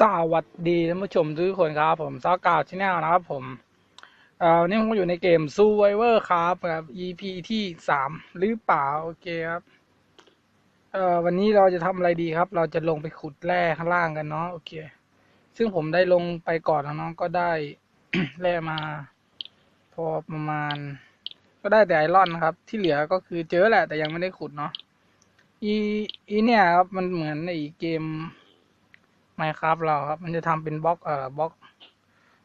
สวัสดีท่านผู้ชมทุกคนครับ ผมซอกาวชแนลนะครับผมเอ่อนนี้ผมอยู่ในเกม Survivor ครับครับ EP ที่สามหรือเปล่า โอเคครับเอ่อวันนี้เราจะทำอะไรดีครับ เราจะลงไปขุดแร่ข้างล่างกันเนาะโอเค ซึ่งผมได้ลงไปก่อนแล้วเนาะก็ได้ แร่มา พอประมาณ ก็ได้แต่ไอรอนนะครับ ที่เหลือก็คือเจอแหละ แต่ยังไม่ได้ขุดเนาะอีอีเนี่ยครับมันเหมือนในเกม ไมครับเราครับ มันจะทำเป็นบล็อกเอ่อบล็อก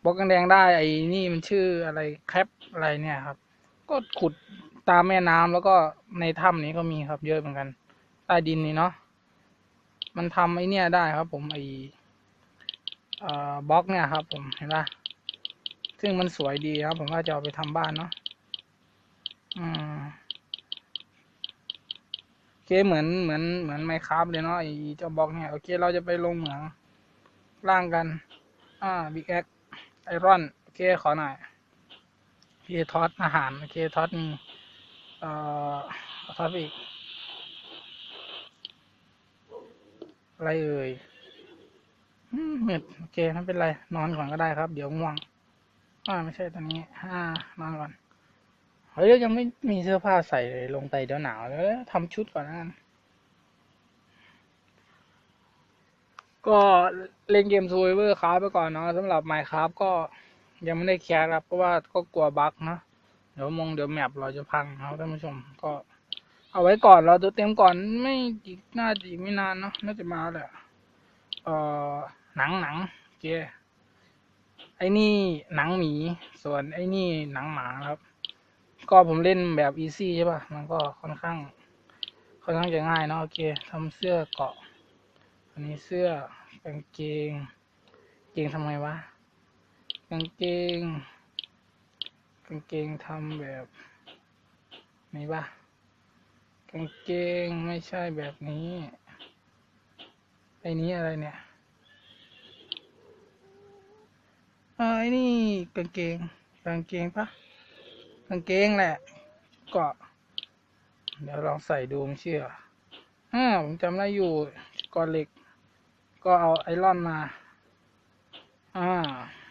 บล็อกแดงได้ไอ้นี่มันชื่ออะไรแคปอะไรเนี่ยครับ ก็ขุดตามแม่น้ำแล้วก็ในถ้ำนี้ก็มีครับ เยอะเหมือนกัน ใต้ดินนี่เนาะมันทำไอ้เนี่ยได้ครับ ผมไอเอ่อบล็อกเนี่ยครับ ผมเห็นปะซึ่งมันสวยดีครับ ผมว่าจะเอาไปทำบ้านเนาะอืมโอเคเหมือนเหมือนเหมือนไมครับเลยเนาะไอ้เจ้าบล็อกเนี่ยโอเค เราจะไปลงเหมือง ล่างกัน อ่าบิ๊กแอคไอรอน โอเค ขอหน่อยเคทอดอาหาร โอเคทอดมี เอ่อทอดอีก อะไรเอ่ยอืมมืดโอเคไม่เป็นไร นอนก่อนก็ได้ครับ เดี๋ยวง่วงอ่าไม่ใช่ตอนนี้อ่านอนก่อน เฮ้ยยังไม่มีเสื้อผ้าใส่เลยลงไปเดี๋ยวหนาวเดี๋ยวทำชุดก่อนนะ ก็เล่นเกม Survivor ครับไปก่อนเนาะสำหรับ Minecraft ก็ยังไม่ได้แคสครับเพราะว่าก็กลัวบั๊กเนาะเดี๋ยวมงเดี๋ยวแมปเราจะพังครับท่านผู้ชม ก็เอาไว้ก่อนเราตัวเต็มก่อนไม่อีกน่าจะอีกไม่นานเนาะน่าจะมาแหละเอ่อหนังหนังโอเคไอ้นี่หนังหมีส่วนไอ้นี่หนังหมาครับ ก็ผมเล่นแบบอีซี่ใช่ป่ะมันก็ค่อนข้างค่อนข้างจะง่ายเนาะโอเคทำเสื้อเกาะ อันนี้เสื้อกางเกงเกงทำไมวะกางเกงกางเกงทำแบบนี้ปะกางเกงไม่ใช่แบบนี้ไอ้นี้อะไรเนี่ยอ่าไอ้นี่กางเกงกางเกงปะกางเกงแหละเกาะเดี๋ยวลองใส่ดูมเชื่ออ่าผมจำได้อยู่กอนเหล็ก ก็เอาไอรอนมา อ่า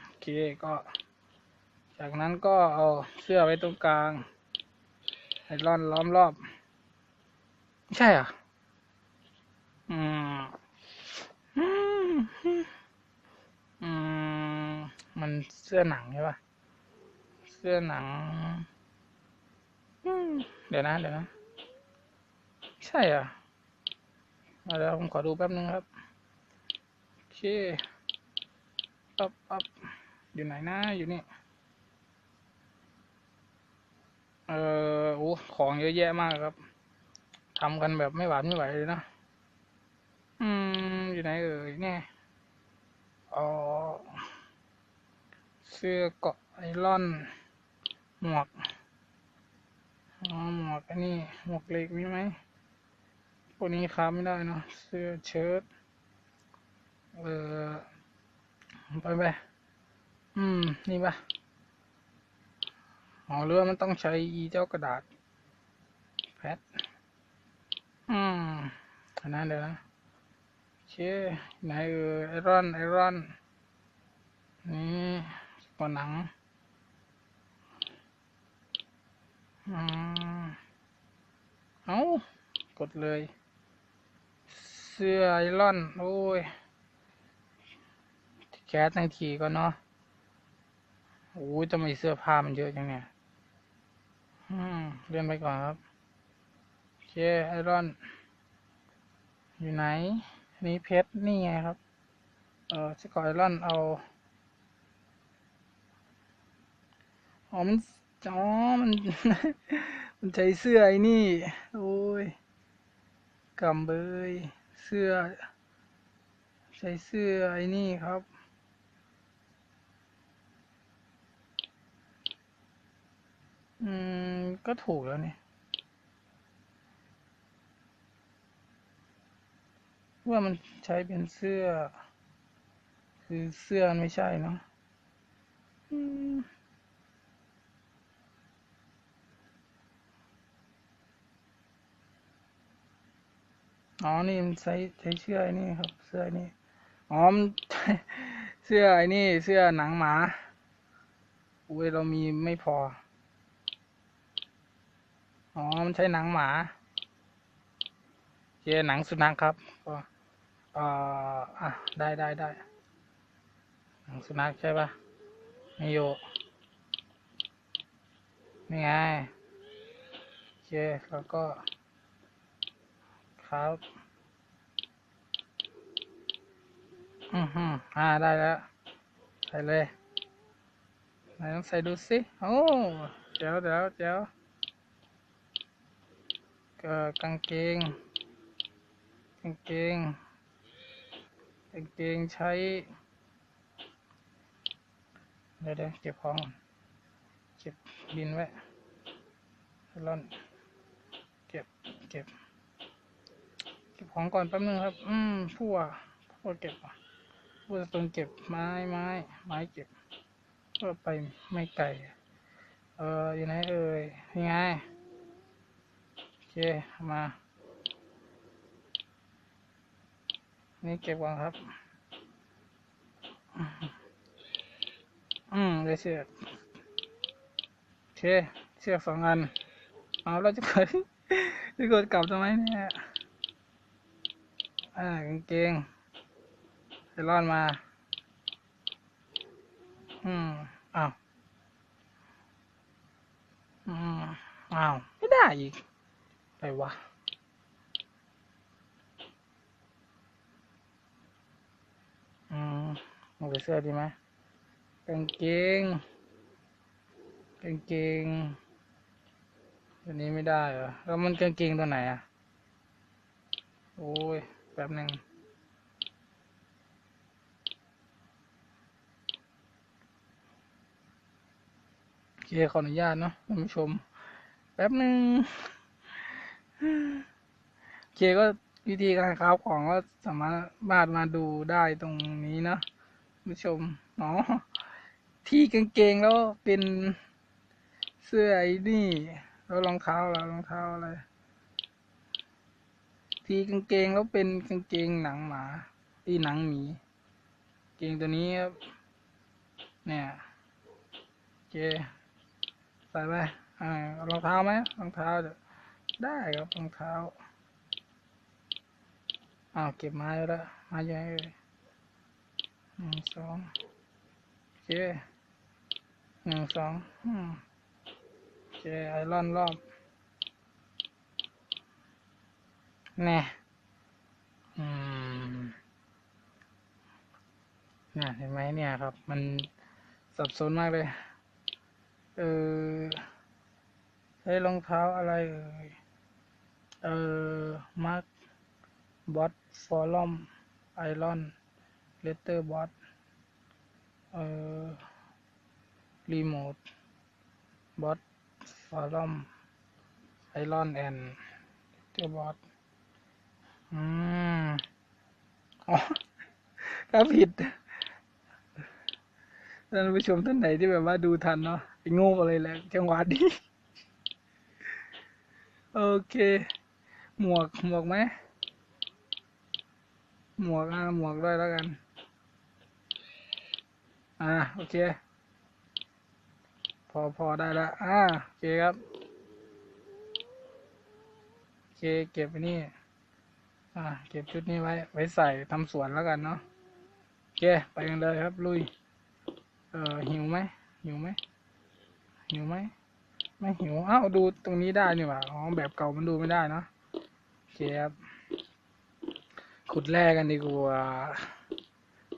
โอเค ก็ จากนั้นก็เอาเสื้อไว้ตรงกลาง ไอรอนล้อมรอบ ไม่ใช่อะ อืม อืมอืมมันเสื้อหนังใช่ปะเสื้อหนัง เดี๋ยวนะ เดี๋ยวนะ ใช่อะมาแล้วผมขอดูแป๊บนึงครับ เคปับปับอยู่ไหนนะอยู่นี่ เออโอ้ของเยอะแยะมากครับทำกันแบบไม่หวานไม่ไหวเลยนะ อืม อยู่ไหนเอ่ยเนี่ยอ๋อเสื้อเกาะไอรอน หมวกอ๋อหมวกอันนี้ หมวกเล็กมีไหมพวกนี้ค้าไม่ได้เนาะ เสื้อเชิ้ต เออไปไปอืม นี่ปะอ๋อหรือมันต้องใช้อีเจ้ากระดาษ แพท อืมอันนั้นเดี๋ยวนะโอเคไหนเออไอรอนไอรอน นี่ก่อนหนัง อืม เอากดเลย เสื้อไอรอน โอ้ย แก๊สในทีก็เนาะโอ้ยจะมีเสื้อผ้ามันเยอะจังเนี่ยเลื่อนไปก่อนครับ โอเค ไอรอน อยู่ไหน อันนี้เพชร นี่ไงครับ เออสกอไอรอนเอา อ๋อ มัน อ๋อ มัน มันใช้เสื้อไอ้นี่ โอ้ยกำเบย เสื้อ ใช้เสื้อไอ้นี่ครับ อืม ก็ถูกแล้วนี่ว่ามันใช้เป็นเสื้อ คือเสื้อไม่ใช่เนาะอ๋อ นี่มันใช้ใช้เสื้อไอ้นี่ครับ เสื้อไอ้นี่อ๋อมนเสื้อไอ้นี่ เสื้อหนังหมาอุ้ยเรามีไม่พอ อ๋อ มันใช้หนังหมาโอเคหนังสุนัขครับ ก็อ่ออะได้ได้ได้ หนังสุนัขใช่ปะไมีอยู่นี่ไงโอเคแล้วก็ ครับ อือหืออ่า ได้แล้ว ใส่เลยไหนลองใส่ดูสิ โอ้เจ๋วเจ๋วเจ๋ว กกางเกง กางเกง กางเกงใช้เดี๋ยวเดี๋ยวเก็บของเก็บบินไว้ร่อนเก็บเก็บ เก็บของก่อนแป๊บนึงครับ อืมพั่วพั่วเก็บพั่วตรงเก็บไม้ไม้ไม้เก็บก็ไปไม่ไกลเอออยู่ไหนเอ่ยยังไง เคเอามา นี่เก็บก่อนครับ อืมได้เชือกโอเค เชือกสองอัน เอาเราจะไปจะกดกลับทำไมเนี่ย อ่ากางเกงไอรอนมา อืมอ้าว อืมอ้าว ไม่ได้อีก ไปวะอืมเอาไปเสื้อดีไหมกางเกงกางเกงตัวนี้ไม่ได้เหรอ แล้วมันกางเกงตัวไหนอะ โอ้ย แป๊บหนึ่งโอเคขออนุญาตเนาะท่านผู้ชม แป๊บหนึ่ง โอเคก็วิธีการคราฟของก็สามารถมามาดูได้ตรงนี้นะผู้ชมเนาะที่กางเกงแล้วเป็นเสื้อไอ้นี่ แล้วรองเท้าแล้วรองเท้าอะไร ทีกางเกงแล้วเป็นกางเกงหนังหมาอีหนังหมีเกงตัวนี้ครับเนี่ยโอเคใส่ไปอ่ารองเท้าไหมรองเท้าจะ ได้ครับรองเท้าอ้าวเก็บไม้แล้วไม้ใหญ่เลยหนึ่งสองโอเคหนึ่งสองอืมโอเคไอรอนรอบแน่อืมเนี่ยเห็นไหมเนี่ยครับ มันสับสนมากเลย เออใช้รองเท้าอะไรเอ่ย เออมาร์คบอสฟอรัมไอรอนเลเตอร์บอสเออรีโมทบอสฟอรัมไอรอนแอนเลเตอร์บอสอืมอ๋อถ้าผิดท่านผู้ชมท่านไหนที่แบบว่าดูทันเนาะไอ้โง่เลยแหละจังหวะนี้ โอเค หมวกหมวกไหมหมวกอะหมวกด้วยแล้วกัน อ่าโอเค พอพอได้ละอ่าโอเคครับโอเคเก็บไปนี่อ่าเก็บชุดนี้ไว้ ไว้ใส่ทำสวนแล้วกันเนาะโอเคไปกันเลยครับลุย เอ่อหิวไหมหิวไหมหิวไหมไม่หิวอ้าวดูตรงนี้ได้นี่หว่าอ๋อแบบเก่ามันดูไม่ได้เนาะ คครับขุดแร่กันดีกว่า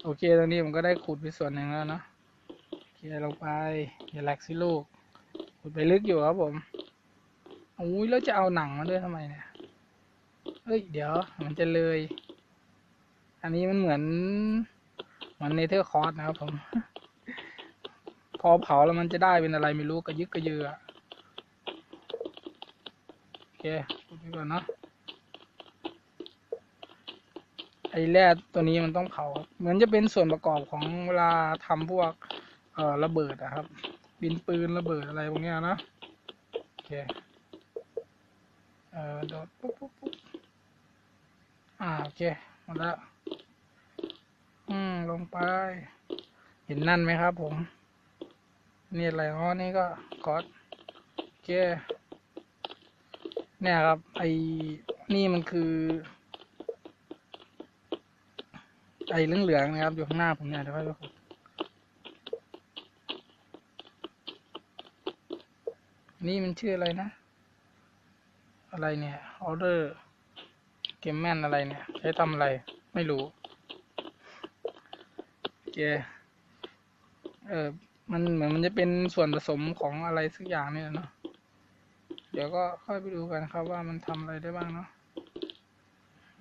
โอเคตรงนี้ผมก็ได้ขุดไปส่วนหนึ่งแล้วเนาะเคลงไปอย่าแหลกสิลูก ขุดไปลึกอยู่ครับผมอุ้ยแล้วจะเอาหนังมาด้วยทำไมเนี่ยเฮ้ยเดี๋ยวมันจะเลย อันนี้มันเหมือนเหมือนเนเธอร์คอร์สนะครับผม พอเผาแล้วมันจะได้เป็นอะไรไม่รู้กระยึกกระยืออะโอเคพูดไปก่อนเนาะ ไอ้แร่ตัวนี้มันต้องเผาครับเหมือนจะเป็นส่วนประกอบของเวลาทำพวกเอ่อระเบิดอะครับ บินปืนระเบิดอะไรพวกเนี้ยนะโอเคเอ่อโดดปุ๊บปุ๊บปุ๊บอ่าโอเคหมดแล้วอืมลงไป เห็นนั่นไหมครับผมนี่อะไรอ๋อนี่ก็คอร์สโอเคเนี่ยครับไอ้นี่มันคือ ไอ้เหลืองๆนะครับ อยู่ข้างหน้าผมเนี่ยเดี๋ยวค่อยไปขุดนี่มันชื่ออะไรนะ อะไรเนี่ยออเดอร์เกมแมนอะไรเนี่ยใช้ทำอะไรไม่รู้เคเออมันเหมือนมันจะเป็นส่วนผสมของอะไรสักอย่างเนี่ยเนาะเดี๋ยวก็ค่อยไปดูกันครับว่ามันทำอะไรได้บ้างเนาะ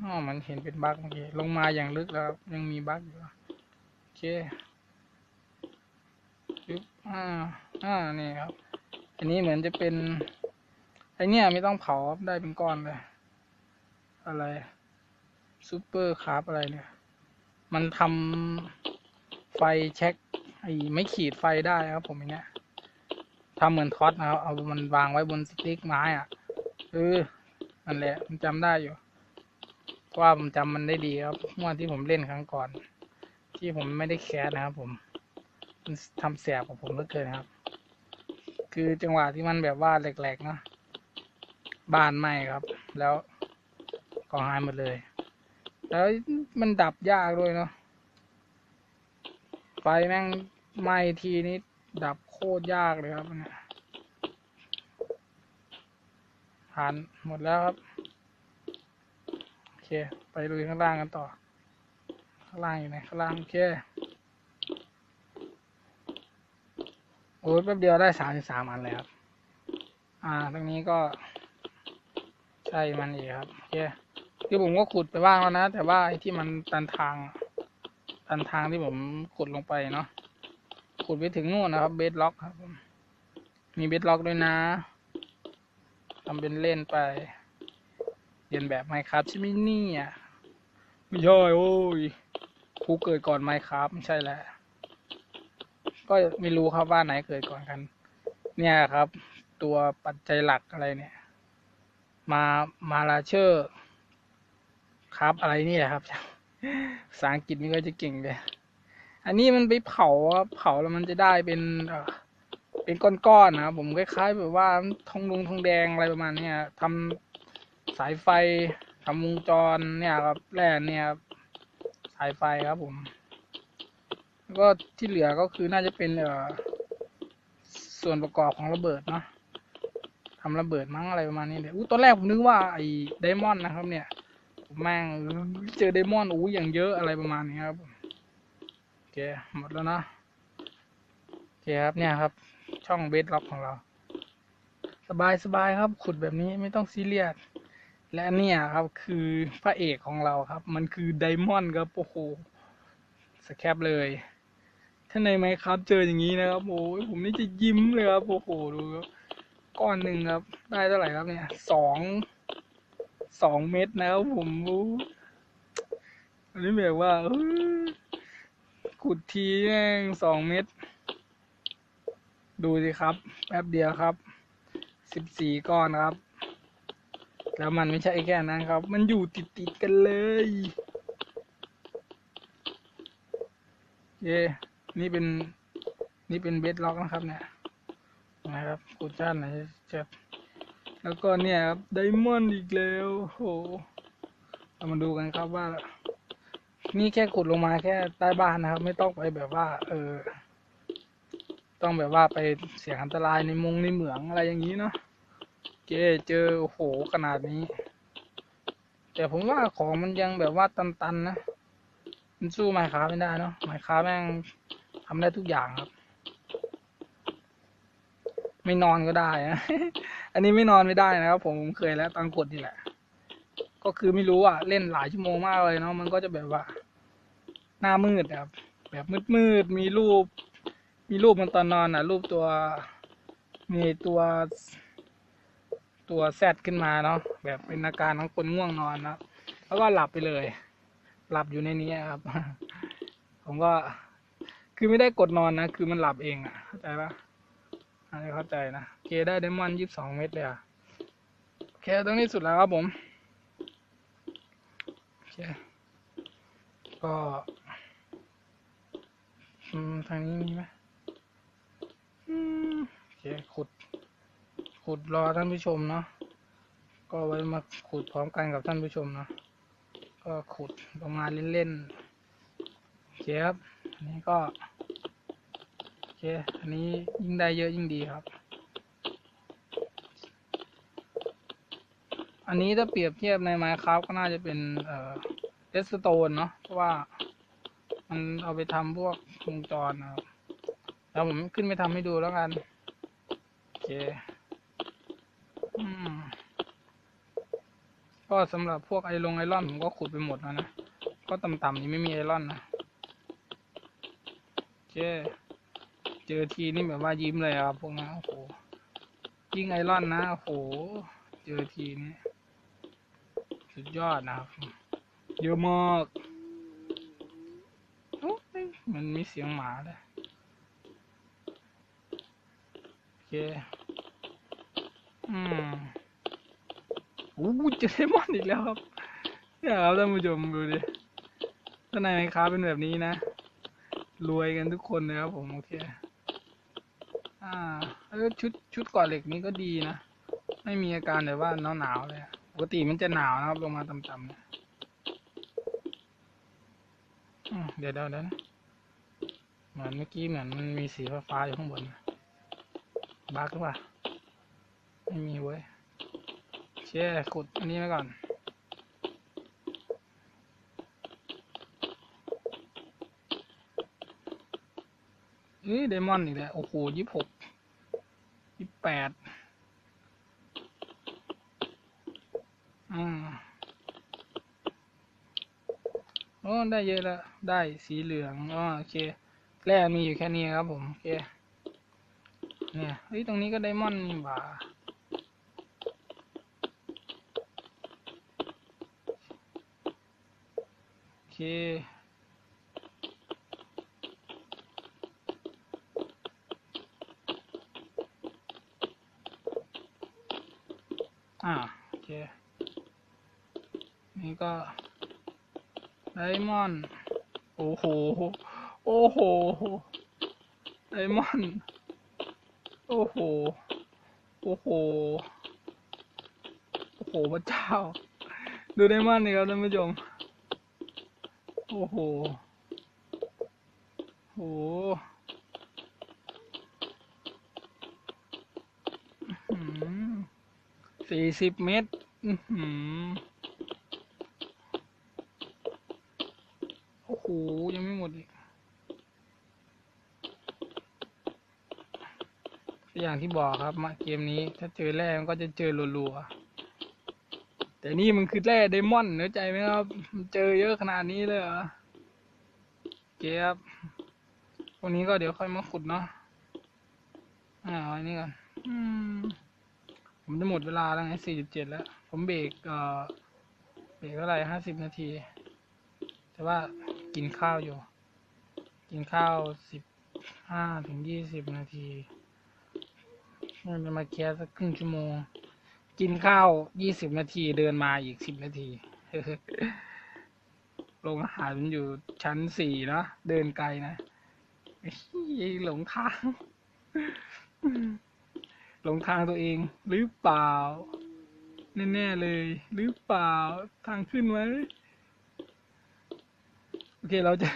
อ๋อมันเห็นเป็นบั๊กเมื่อกี้ลงมาอย่างลึกแล้วยังมีบั๊กอยู่ โอเคปึ๊บอ่าอ่านี่ครับ อันนี้เหมือนจะเป็นไอเนี้ยไม่ต้องเผาได้เป็นก้อนเลย อะไรซูเปอร์คาร์บอะไรเนี่ย มันทำไฟเช็คไอไม่ขีดไฟได้ครับ ผมอันเนี้ยทำเหมือนท็อตนะครับ เอามันวางไว้บนสติ๊กไม้อะเออนั่นแหละมันจำได้อยู่ เพราะว่าผมจำมันได้ดีครับเมื่อที่ผมเล่นครั้งก่อน ที่ผมไม่ได้แคสนะครับ ผม มันทำแสบกับผมเหลือเกินครับ คือจังหวะที่มันแบบว่าแหลกๆเนาะบานไหมครับ แล้วก็หายหมดเลย แล้วมันดับยากด้วยเนาะไฟแม่งไหมทีนี้ดับโคตรยากเลยครับเนี่ยผ่านหมดแล้วครับ ไปลุยข้างล่างกันต่อ ข้างล่างอยู่ไหนข้างล่างโอเคโอ้ยแป๊บเดียวได้สามสิบสามอันเลยครับ อ่า ตรงนี้ก็ ใช่มันอีกครับ โอเค คือผมก็ขุดไปบ้างแล้วนะ แต่ว่าไอ้ที่มันตันทาง ตันทางที่ผมขุดลงไปเนาะ ขุดไปถึงนู่นนะครับ เบสล็อกครับมมีเบสล็อกด้วยนะ ทำเป็นเล่นไป เรียนแบบไมครับใช่ไหมเนี่ยไม่ใช่โอ้ยครูเกิดก่อนไมครับไม่ใช่แหละ ก็ไม่รู้ครับว่าไหนเกิดก่อนกัน เนี่ยครับ ตัวปัจจัยหลักอะไรเนี่ย มามาลาเชอร์ครับอะไรนี่แหละครับภาษาอังกฤษไม่ค่อยจะเก่งเลยอันนี้มันไปเผาครับเผาแล้วมันจะได้เป็นเป็นก้อนๆนะครับผมคล้ายๆแบบว่าทองลุงทองแดงอะไรประมาณนี้ทำายไฟทำวงจรเนี่ยครับแร่เนี่ยครับสายไฟครับผม แล้วก็ที่เหลือก็คือน่าจะเป็นเอ่อส่วนประกอบของระเบิดเนาะทำระเบิดมั้งอะไรประมาณนี้เลยอู้ตอนแรกผมนึกว่าไอ้ไดมอนด์นะครับ เนี่ยผมแม่งเจอไดมอนด์อู้อย่างเยอะอะไรประมาณนี้ครับโอเคหมดแล้วนะโอเคครับเนี่ยครับ ช่องเบสล็อกของเรา สบายสบายครับขุดแบบนี้ไม่ต้องซีเรียส และเนี่ยครับคือพระเอกของเราครับ มันคือไดมอนด์ครับโอ้โหสแคปเลย ถ้าในไหมครับ เจออย่างนี้นะครับโอ้ยผมนี่จะยิ้มเลยครับโอ้โหดูครับก้อนหนึ่งครับ ได้เท่าไหร่ครับเนี่ยสองสองเม็ดนะครับผมโอ้อันนี้แบบว่าขุดทีแม่งสองเม็ดดูสิครับ แป๊บเดียวครับสิบสี่ก้อนครับ แล้วมันไม่ใช่แค่นั้นครับ มันอยู่ติดติดๆกันเลย เย่นี่เป็น นี่เป็นเบสล็อกนะครับเนี่ย นะครับกูจ้านไหนจะแล้วก็เนี่ยครับไดมอนด์อีกแล้วโหเรามาดูกันครับว่า นี่แค่ขุดลงมาแค่ใต้บ้านนะครับ ไม่ต้องไปแบบว่า เออ ต้องแบบว่าไปเสี่ยงอันตรายในมงในเหมืองอะไรอย่างนี้เนาะ เจเจอโอ้โหขนาดนี้ แต่ผมว่าของมันยังแบบว่าตันๆนะมันสู้ไมค้าไม่ได้เนาะไมค้าแม่งทำได้ทุกอย่างครับ ไม่นอนก็ได้นะอันนี้ไม่นอนไม่ได้นะครับผมผมเคยแล้วตอนกดนี่แหละ ก็คือไม่รู้อะเล่นหลายชั่วโมงมากเลยเนาะมันก็จะแบบว่าหน้ามืดครับ แบบมืดๆมีรูป มีรูปมันตอนนอนอะ รูปตัวมีตัว ตัวแซดขึ้นมาเนาะแบบเป็นอาการของคนง่วงนอนนะแล้วก็หลับไปเลย หลับอยู่ในนี้ครับ ผมก็คือไม่ได้กดนอนนะ คือมันหลับเองอะ เข้าใจปะอันนี้เข้าใจนะเคได้ไดมอนด์ยี่สิบสองเม็ดเลยอะโอเคตรงนี้สุดแล้วครับผมโอเคก็ทางนี้มีไหมอืมโอเคขุด ขุดรอท่านผู้ชมเนาะก็ไว้มาขุดพร้อมกันกับท่านผู้ชมเนาะก็ขุดประมาณเล่นๆเคครับอันนี้ก็โอเคอันนี้ยิ่งได้เยอะยิ่งดีครับ อันนี้ถ้าเปรียบเทียบใน Minecraft ก็น่าจะเป็นเอ่อเ d สโตนเนาะเพราะว่ามันเอาไปทำพวกวงจรนะครับแล้วผมขึ้นไปทำให้ดูแล้วกันโอเค อืม ก็สำหรับพวกไอลงไอรอนผมก็ขุดไปหมดแล้วนะ ก็ต่ำๆนี่ไม่มีไอรอนนะเคเจอทีนี่แบบว่ายิ้มเลยอะครับพวกนั้นโอ้โหยิ่งไอรอนนะโอ้โห เจอทีนี้สุดยอดนะครับ เยอะมากโอ้ยมันมีเสียงหมาเลยโอเค อืม อู้เจอไดมอนอีกแล้วครับเนี่ยครับท่านผู้ชมดูดิถ้าในไมค้าเป็นแบบนี้นะ รวยกันทุกคนเลยครับผมโอเค อ่าแล้วชุดชุดก่อเหล็กนี้ก็ดีนะ ไม่มีอาการแบบว่าหนาวหนาวๆเลยปกติมันจะหนาวนะครับ ลงมาต่ำๆเนี่ยเดี๋ยวเดี๋ยวเดี๋ยวนะเหมือนเมื่อกี้เหมือนมันมีสีฟ้าๆอยู่ข้างบนบักหรือเปล่าไม่มีเว้ย เชี่ยขุดอันนี้ไว้ก่อนเอ้ยไดมอนด์อีกแล้วโอ้โหยี่หกยี่แปดอืมโอ้ได้เยอะแล้ว ได้สีเหลืองอ๋อโอเค แร่มีอยู่แค่นี้ครับผม โอเค เนี่ยเฮ้ย ตรงนี้ก็ไดมอนด์นี่บ่า อเคอ่าโอเค นี่ก็ไดมอนด์โอ้โห โอ้โห ไดมอนด์โอ้โห โอ้โห โอ้โหพระเจ้า ดูไดมอนด์นี่ครับท่านผู้ชม โอ้โห โห สี่สิบเมตร อือหือโอ้โห ยังไม่หมดอีกอย่างที่บอกครับมาเกมนี้ ถ้าเจอแร่มันก็จะเจอรัวๆ แต่นี่มันคือแร่ไดมอนด์เนื้อใจไหมครับ เจอเยอะขนาดนี้เลยเหรอเก็บพวกนี้ก็เดี๋ยวค่อยมาขุดเนาะอ่าเอาอันนี้ก่อนอืมผมจะหมดเวลาแล้วไงสี่สิบเจ็ดแล้ว ผมเบรกเอ่อเบรกเท่าไหร่ห้าสิบนาที แต่ว่ากินข้าวอยู่ กินข้าวสิบห้าถึงยี่สิบนาทีมันจะมาแคสสักครึ่งชั่วโมง กินข้าวยี่สิบนาทีเดินมาอีกสิบนาทีโรงอาหารมันอยู่ชั้นสี่เนะเดินไกลนะหลงทางหลงทางตัวเองหรือเปล่า แน่ๆเลยหรือเปล่าทางขึ้นไหมโอเคเราจะ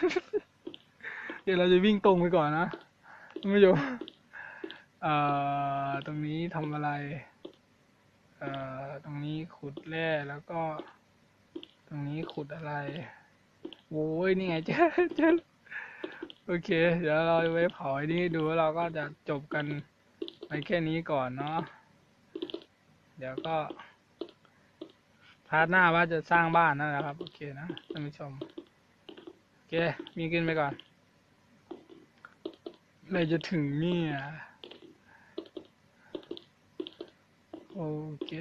เดี๋ยวเราจะวิ่งตรงไปก่อนนะท่านผู้ชมเอ่อตรงนี้ทำอะไร ตรงนี้ขุดแร่แล้วก็ ตรงนี้ขุดอะไรโอ้ยนี่ไงเจอเจอโอเค เดี๋ยวเราไว้เผาไอ้นี้ดูเราก็จะจบกันไปแค่นี้ก่อนเนาะเดี๋ยวก็พาร์ทหน้าว่าจะสร้างบ้านนั่นแหละครับ โอเคนะท่านผู้ชม โอเค มีกินไปก่อนเลยจะถึงเนี่ย โอเค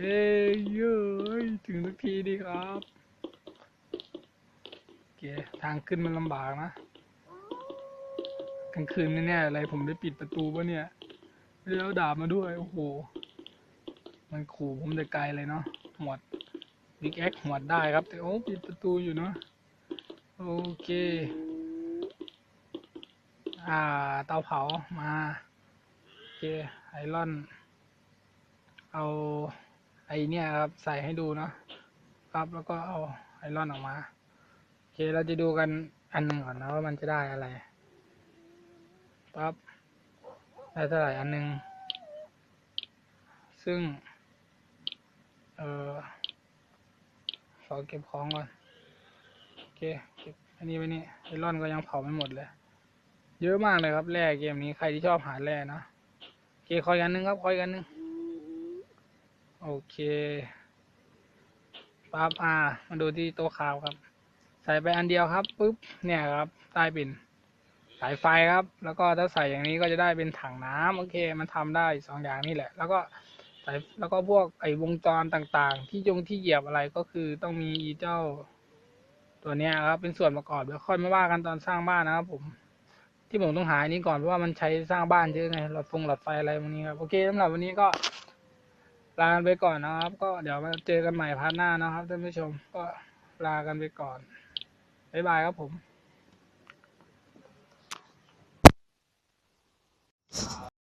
เย้ยถึงสักทีดีครับโอเคทางขึ้นมันลำบากนะกลางคืนแน่ๆอะไรผมได้ปิดประตูปะเนี่ย แล้วดาบมาด้วย โอ้โห มันขู่ผมแต่ไกลเลยเนาะหวดบิ๊กแอคหวดได้ครับ แต่โอ้ปิดประตูอยู่เนาะโอเคออ่า เตาเผามา โอเค ไอรอน เอาไอเนี่ยครับใส่ให้ดูเนาะครับแล้วก็เอาไอรอนออกมาโอเคเราจะดูกันอันหนึ่งก่อนนะว่ามันจะได้อะไรปั๊บได้เท่าไหร่อันหนึ่งซึ่ง เออขอเก็บของก่อนโอเคเก็บอันนี้ไว้นี่ไอรอนก็ยังเผาไม่หมดเลย เยอะมากเลยครับแร่เกมนี้ใครที่ชอบหาแร่นะโอเคคอยกันหนึงครับคอยกันหนึง โอเคปั๊บอ่ามาดูที่โต๊ะข่าวครับ ใส่ไปอันเดียวครับปุ๊บเนี่ยครับ ใต้เป็นสายไฟครับ แล้วก็ถ้าใส่อย่างนี้ก็จะได้เป็นถังน้ำโอเค มันทำได้สองอย่างนี่แหละ แล้วก็ใส่แล้วก็พวกไอ้วงจรต่างๆ ที่ยงที่เหยียบอะไรก็คือต้องมีอีเจ้า ตัวเนี้ยครับ เป็นส่วนประกอบเดี๋ยวค่อยมาว่ากันตอนสร้างบ้านนะครับผม ที่ผมต้องหาอันนี้ก่อนเพราะว่ามันใช้สร้างบ้านเยอะไงหลอดฟงหลอดไฟอะไรพวกนี้ครับโอเคสำหรับวันนี้ก็ ลาไปก่อนนะครับ ก็เดี๋ยวมาเจอกันใหม่พาร์ทหน้านะครับท่านผู้ชมก็ลากันไปก่อนบ๊ายบายครับผม